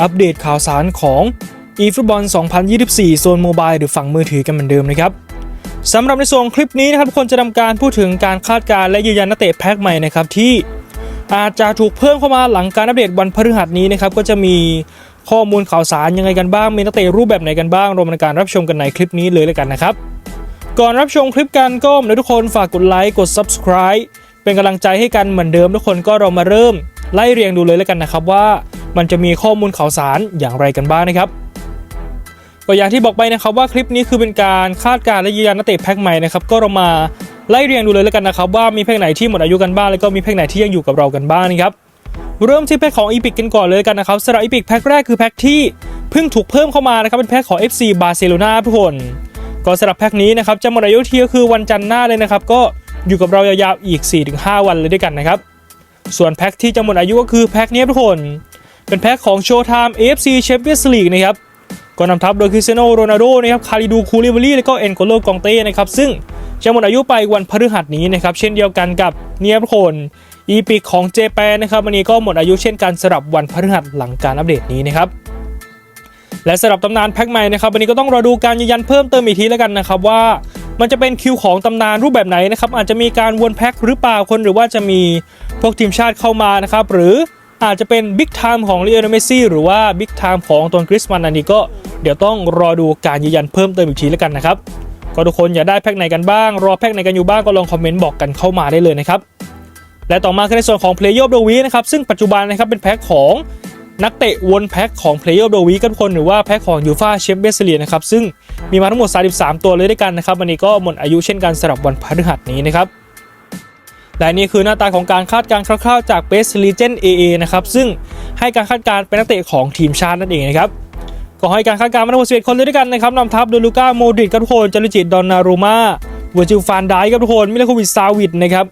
อัปเดตข่าวสารของ eFootball 2024 โซนโมบายหรือฝั่งมือถือกันเหมือนเดิมนะครับสำหรับในส่วนคลิปนี้นะครับทุกคนจะทำการพูดถึงการคาดการณ์และยืนยันนักเตะแพ็คใหม่นะครับที่อาจจะถูกเพิ่มเข้ามาหลังการอัปเดตวันพฤหัสนี้นะครับก็จะมีข้อมูลข่าวสารยังไงกันบ้าง มีนักเตะรูปแบบไหนกันบ้างรวมในการรับชมกันในคลิปนี้เลยแล้วกันนะครับ ก่อนรับชมคลิปกันก็นะทุกคนฝากกดไลค์กด subscribe เป็นกำลังใจให้กันเหมือนเดิมทุกคนก็เรามาเริ่มไล่เรียงดูเลยแล้วกันนะครับว่า มันจะมีข้อมูลข่าวสารอย่างไรกันบ้างนะครับก็อย่างที่บอกไปนะครับว่าคลิปนี้คือเป็นการคาดการณ์และยืนยันนักเตะแพ็คใหม่นะครับก็เรามาไล่เรียงดูเลยแล้วกันนะครับว่ามีแพ็คไหนที่หมดอายุกันบ้างแล้วก็มีแพ็คไหนที่ยังอยู่กับเรากันบ้างนะครับเริ่มที่แพ็คของอีพิกกันก่อนเลยกันนะครับสำหรับอีพิกแพ็คแรกคือแพ็คที่เพิ่งถูกเพิ่มเข้ามานะครับเป็นแพ็คของ FC บาร์เซโลนาทุกคนก็สำหรับแพ็คนี้นะครับจะหมดอายุที่ก็คือวันจันทร์หน้าเลยนะครับก็อยู่กับเรายาวๆอีก 4-5 วันเลยด้วยกันนะครับส่วนแพ็คที่จะหมดอายุก็คือแพ็คนี้ทุกคน เป็นแพ็คของโชว์ไทม์ AFC Champions League นะครับก็นำทัพโดยคริสเตียโนโรนัลโดนะครับคาริดูคูลิเบารีแล้วก็เอ็นโกโลกองเต้นะครับซึ่งจะหมดอายุไปวันพฤหัสนี้นะครับเช่นเดียวกันกับเนียทุกคนอีพิกของเจแปนนะครับวันนี้ก็หมดอายุเช่นกันสำหรับวันพฤหัสหลังการอัปเดตนี้นะครับและสำหรับตำนานแพ็คใหม่นะครับวันนี้ก็ต้องรอดูการยืนยันเพิ่มเติมอีกทีแล้วกันนะครับว่ามันจะเป็นคิวของตำนานรูปแบบไหนนะครับอาจจะมีการวนแพ็คหรือเปล่าคนหรือว่าจะมีพวกทีมชาติเข้ามานะครับหรือ อาจจะเป็นบิ๊กไทม์ของเลโอเนเมซี่หรือว่าบิ๊กไทม์ของตนคริสมันอันนี้ก็เดี๋ยวต้องรอดูการยืนยันเพิ่มเติมอีกทีแล้วกันนะครับก็ทุกคนอยากได้แพ็คไหนกันบ้าง รอแพ็คไหนกันอยู่บ้างก็ลองคอมเมนต์บอกกันเข้ามาได้เลยนะครับและต่อมาคือในส่วนของ Player of the Week นะครับซึ่งปัจจุบันนะครับเป็นแพ็คของนักเตะวนแพ็คของ Player of the Week กันคนหรือว่าแพ็คของยูฟาแชมเปี้ยนส์ลีกนะครับซึ่งมีมาทั้งหมด 33 ตัวเลยด้วยกันนะครับวันนี้ก็หมดอายุเช่นกันสำหรับวันพฤหัสนี้นะครับ และนี่คือหน้าตาของการคาดการณ์คร่าวๆ จาก Best Legend AA นะครับซึ่งให้การคาดการณ์เป็นนักเตะของทีมชาตินั่นเองนะครับก็ให้การคาดการณ์มาทั้งหมด11คนเลยด้วยกันนะครับนำทัพโดยลูก้าโมดริกครับทุกคนจารุจิตดอนนารูมาเวอร์จิลฟานไดครับทุกคนมิเลโควิชซาวิดนะครับ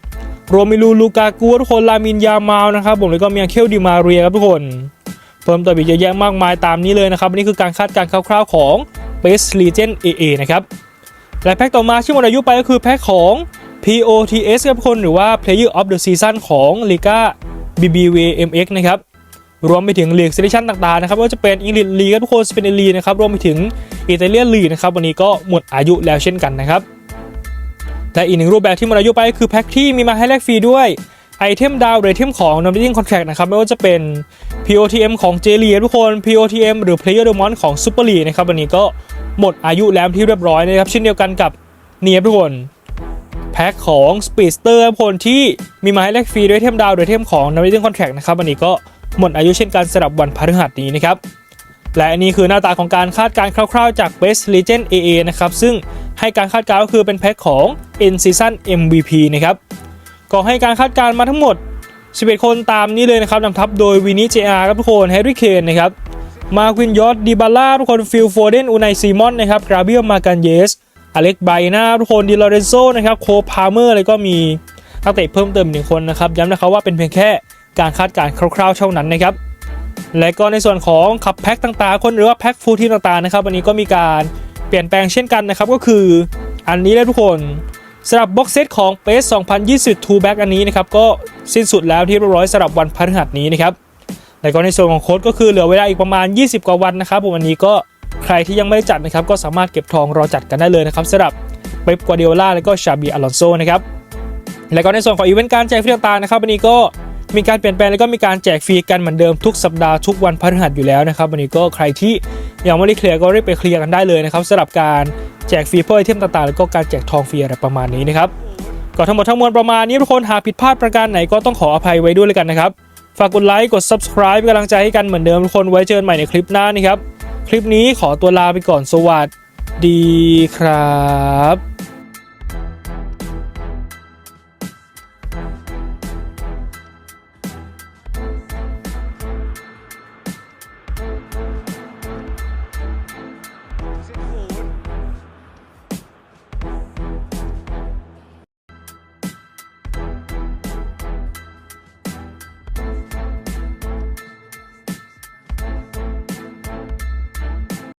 โรมิลูลูกากูทุกคนลามินยามาวนะครับผมแล้วก็มีอังเคลดิมาเรียครับทุกคน เพิ่มเติมอีกเยอะแยะมากมายตามนี้เลยนะครับนี่คือการคาดการณ์คร่าวๆของ Best Legend AA นะครับและแพ็คต่อมาที่หมดอายุไปก็คือแพ็คของ POTS ครับทุกคนหรือว่า Player of the Season ของ Liga BBVMX นะครับรวมไปถึงลีกเซเลชันต่างๆนะครับว่าจะเป็นอังกฤษลีกทุกคนสเปนลีนะครับรวมไปถึงอิตาเลียนลีกนะครับวันนี้ก็หมดอายุแล้วเช่นกันนะครับและอีกหนึ่งรูปแบบที่หมดอายุไปก็คือแพ็คที่มีมาให้แลกฟรีด้วยไอเทมดาวหรือไอเทมของ n o m i n a t i n g Contract นะครับไม่ว่าจะเป็น POTM ของ j l e ทุกคน POTM หรือ Player d e m o n ของ Super League นะครับวันนี้ก็หมดอายุแล้วที่เรียบร้อยนะครับเช่นเดียวกันกับเนียทุกคน แพ็คของ Speedster คนที่มีมาให้แลกฟรีด้วยเทมดาวหรือไอเทมของ n o m i n a t i n g Contract นะครับวันนี้ก็หมดอายุเช่นกันสำหรับวันพฤหัสนี้นะครับ และอันนี้คือหน้าตาของการคาดการคร่าวๆจาก Best Legend AA นะครับ ซึ่งให้การคาดการก็คือเป็นแพ็คของ N Season MVP นะครับก็ให้การคาดการมาทั้งหมด 11 คนตามนี้เลยนะครับนำทัพโดยวินิจเจอาครับทุกคนแฮร์รี่เคนนะครับมาควินยอดดิบาล่าทุกคนฟิลโฟเดนอูไนซีมอนนะครับกราเบียลมากันเยส อเล็กไบนาทุกคนดิลอเรนโซนะครับโคพาเมอร์แล้วก็มีนักเตะเพิ่มเติมหนึ่งคนนะครับย้ำนะครับว่าเป็นเพียงแค่การคาดการณ์คร่าวๆเท่านั้นนะครับและก็ในส่วนของขับแพ็คต่างๆ คนหรือว่าแพ็คฟูลทีมต่างๆนะครับวันนี้ก็มีการเปลี่ยนแปลงเช่นกันนะครับก็คืออันนี้เลยทุกคนสำหรับบ็อกเซตของ p ป s 2020 2 back อันนี้นะครับก็สิ้นสุดแล้วที่เรียบร้อยสำหรับวันพฤหัสนี้นะครับและก็ในส่วนของโค้ดก็คือเหลือเวลาอีกประมาณ 20 กว่าวันนะครับผมวันนี้ก็ ใครที่ยังไม่ได้จัดนะครับก็สามารถเก็บทองรอจัดกันได้เลยนะครับสำหรับเป๊ปกัวเดียล่าและก็ชาบีอลอนโซนะครับและก็ในส่วนของอีเวนต์การแจกฟรีต่างๆนะครับวันนี้ก็มีการเปลี่ยนแปลงแล้วก็มีการแจกฟรีกันเหมือนเดิมทุกสัปดาห์ทุกวันพฤหัสอยู่แล้วนะครับวันนี้ก็ใครที่ยังไม่ได้เคลียร์ก็รีบไปเคลียร์กันได้เลยนะครับสำหรับการแจกฟรีเพื่อไอเทมต่างๆ แล้วก็การแจกทองฟรีอะไรประมาณนี้นะครับก็ทั้งหมดทั้งมวลประมาณนี้ทุกคนหากผิดพลาดประการไหนก็ต้องขออภัยไว้ด้วยเลยกันนะครับฝากกดไลค์กด subscribe เป็นกำลังใจให้กันเหมือนเดิมทุกคนไว้เจอกันใหม่ในคลิปหน้านี่ครับ คลิปนี้ขอตัวลาไปก่อนสวัสดีครับ